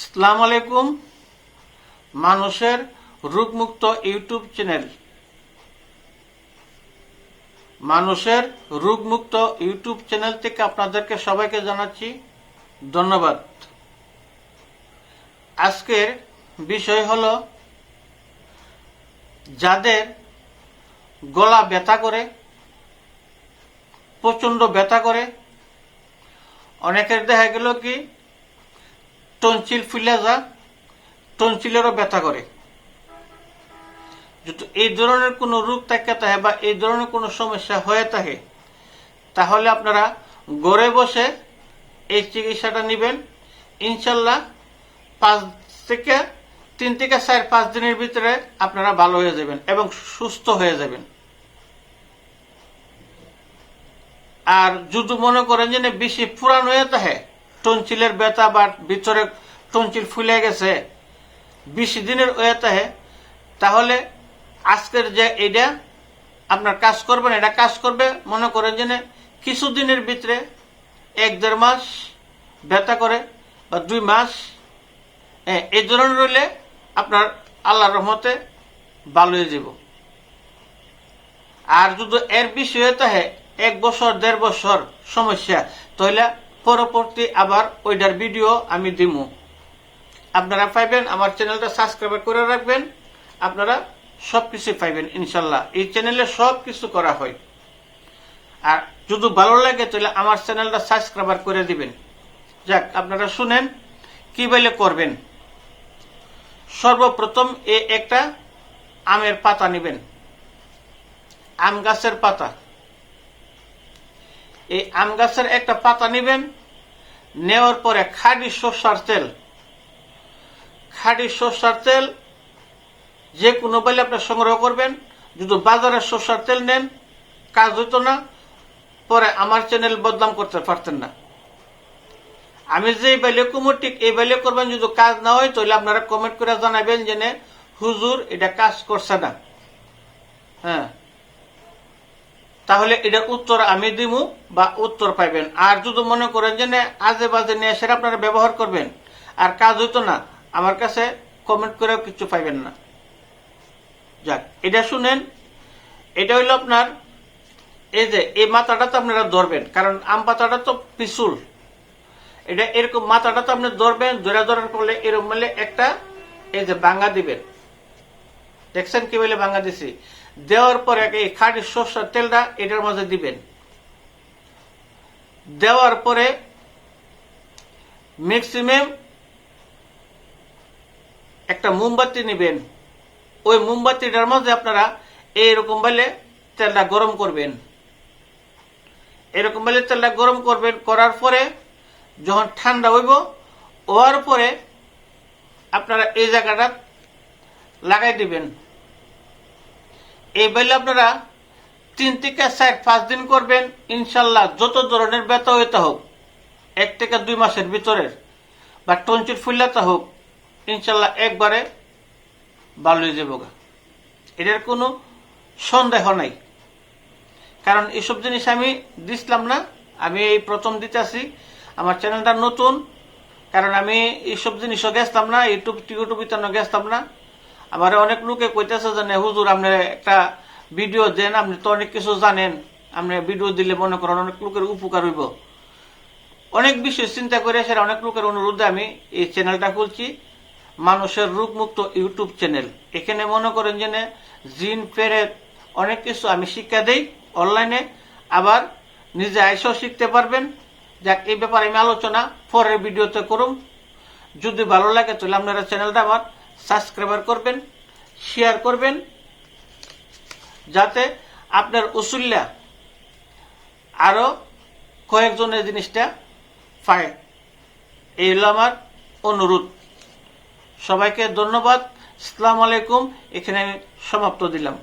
সালাম আলাইকুম, মানুষের রোগমুক্ত ইউটিউব চ্যানেল। মানুষের রোগমুক্ত ইউটিউব চ্যানেল থেকে আপনাদেরকে সবাইকে জানাচ্ছি ধন্যবাদ। আজকের বিষয় হলো, যাদের গলা ব্যথা করে প্রচণ্ড ব্যথা করে, অনেকের দেখা গেল কি টনসিল ফুলে যা টনসিলেরও ব্যথা করে। যদি এই ধরনের কোনো রোগ থাকে থাকে বা এই ধরনের কোনো সমস্যা হয়ে থাকে, তাহলে আপনারা ঘরে বসে এই চিকিৎসাটা নেবেন। ইনশাল্লাহ পাঁচ থেকে, তিন থেকে চার, পাঁচ দিনের ভিতরে আপনারা ভালো হয়ে যাবেন এবং সুস্থ হয়ে যাবেন। আর যদি মনে করেন যে বেশি পুরান হয়ে থাকে টনসিলের ব্যথা বা ভিতরে টনসিল ফুলে গেছে। বিশ দিনের থাকে তাহলে আজকের যে এটা আপনার কাজ করবেন এটা কাজ করবে, মনে করেন যে কিছুদিনের ভিতরে, এক দেড় মাস ব্যথা করে বা দুই মাস এই ধরনের রইলে আপনার আল্লাহর রহমতে ভালো হয়ে যাব আর যদি এর হয়ে থাকে, এক বছর, দেড় বছর সমস্যা, তাহলে পরবর্তী আবার ওইটার ভিডিও আমি দিমু। আপনারা পাইবেন, আমার চ্যানেলটা সাবস্ক্রাইব করে রাখবেন। আপনারা সব কিছু পাইবেন, ইনশাল্লাহ। এই চ্যানেলে সব কিছু করা হয়। আর যদি ভালো লাগে, তাহলে আমার চ্যানেলটা সাবস্ক্রাইব করে দিবেন। যাক, আপনারা শুনেন, কি বলে করবেন? সর্বপ্রথম এ একটা আমের পাতা নেবেন। আম গাছের পাতা। এই আম গাছের একটা পাতা নেবেন, নেওয়ার পরে খাঁটি সর্ষার তেল। খাঁটি সর্ষার তেল, যে কোনো বেলে আপনি সংগ্রহ করবেন। যদি বাজারের সর্ষার তেল নেন, কাজ হইতো না, পরে আমার চ্যানেল বদনাম করতে পারতেন না। আমি যে বেলে কুমোর, ঠিক এই বেলে করবেন, যদি কাজ না হয়, তাহলে আপনারা কমেন্ট করে জানাবেন যে হুজুর, এটা কাজ করছে না। হ্যাঁ। তাহলে এটা উত্তর আমি দিমু বা উত্তর পাইবেন। আর যদি মনে করেন যে আজে বাজে নিয়ে সেটা আপনারা ব্যবহার করবেন। আর কাজ হইতো না, আমার কাছে কমেন্ট করেও কিছু পাইবেন না। যাক, এটা শুনেন। এটা হইল আপনার, এই যে, এই মাথাটা তো আপনারা ধরবেন, কারণ আম পাতাটা তো পিছুল। এটা এরকম মাথাটা তো আপনি ধরবেন, ধরে ধরার ফলে এরকম একটা, এই যে বাঙ্গা দিবেন। দেখছেন কি বলে বাঙ্গা দিছি? দেওয়ার পরে এই খাঁটি সর্ষের তেলটা এটার মধ্যে দিবেন। দেওয়ার পরে ম্যাক্সিমাম একটা মোমবাতি নেবেন। ওই মোমবাতিটার মধ্যে আপনারা এইরকম বলে তেলটা গরম করবেন। এরকম বলে তেলটা গরম করবেন, করার পরে যখন ঠান্ডা হইব, হওয়ার পরে আপনারা এই জায়গাটা লাগাই দিবেন। এই বেলে আপনারা তিন থেকে চার, পাঁচ দিন করবেন, ইনশাল্লাহ যত ধরনের ব্যথা হইতে হোক, এক থেকে দুই মাসের ভিতরের, বা টঞ্চির ফুল্লাতে হোক, ইনশাল্লাহ একবারে ভালো হয়ে যাব। এটার কোনো সন্দেহ নাই কারণ এসব জিনিস আমি দিছিলাম না, আমি এই প্রথম দিতে আসি আমার চ্যানেলটা নতুন, কারণ আমি এইসব জিনিসও গেছতাম না, ইউটিউব টিউটিউব ইত্যাদি গেছতাম না আমার অনেক লোকে কইতেছে যে "নে, হুজুর আপনি একটা ভিডিও দেন আপনি তো অনেক কিছু জানেন। আপনি ভিডিও দিলে মনে করেন অনেক লোকের উপকার হইব। অনেক বিষয় চিন্তা করে সেটা অনেক লোকের অনুরোধে আমি এই চ্যানেলটা খুলছি। মানুষের রোগমুক্ত ইউটিউব চ্যানেল এখানে মনে করেন যে জিন পেরেত অনেক কিছু আমি শিক্ষা দেই অনলাইনে আবার নিজে আইসেও শিখতে পারবেন। যাক এই ব্যাপারে আমি আলোচনা পরের ভিডিওতে করুম। যদি ভালো লাগে তাহলে আপনারা চ্যানেলটা আমার সাবস্ক্রাইবার করবেন শেয়ার করবেন, যাতে আপনার উসুল্লা আরও কয়েকজনের জিনিসটা পায়। এই হলো আমার অনুরোধ। সবাইকে ধন্যবাদ। আসসালামু আলাইকুম। এখানে আমি সমাপ্ত দিলাম।